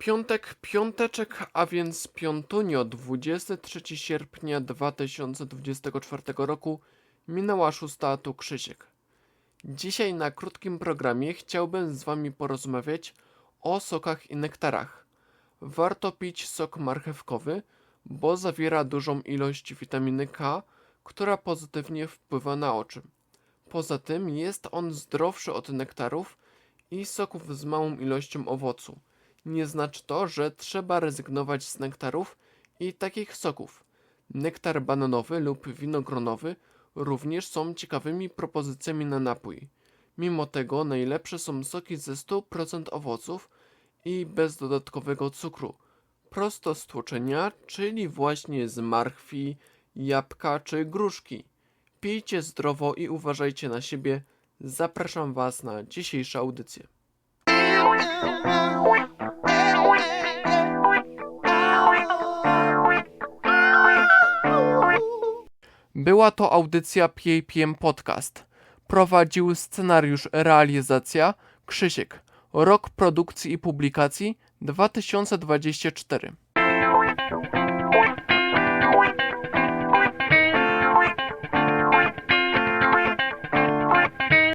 Piątek, piąteczek, a więc piątunio, 23 sierpnia 2024 roku, minęła szósta, tu Krzysiek. Dzisiaj na krótkim programie chciałbym z Wami porozmawiać o sokach i nektarach. Warto pić sok marchewkowy, bo zawiera dużą ilość witaminy K, która pozytywnie wpływa na oczy. Poza tym jest on zdrowszy od nektarów i soków z małą ilością owocu. Nie znaczy to, że trzeba rezygnować z nektarów i takich soków. Nektar bananowy lub winogronowy również są ciekawymi propozycjami na napój. Mimo tego najlepsze są soki ze 100% owoców i bez dodatkowego cukru. Prosto z tłoczenia, czyli właśnie z marchwi, jabłka czy gruszki. Pijcie zdrowo i uważajcie na siebie. Zapraszam Was na dzisiejszą audycję. Była to audycja PAPM Podcast. Prowadził scenariusz realizacja Krzysiek. Rok produkcji i publikacji 2024.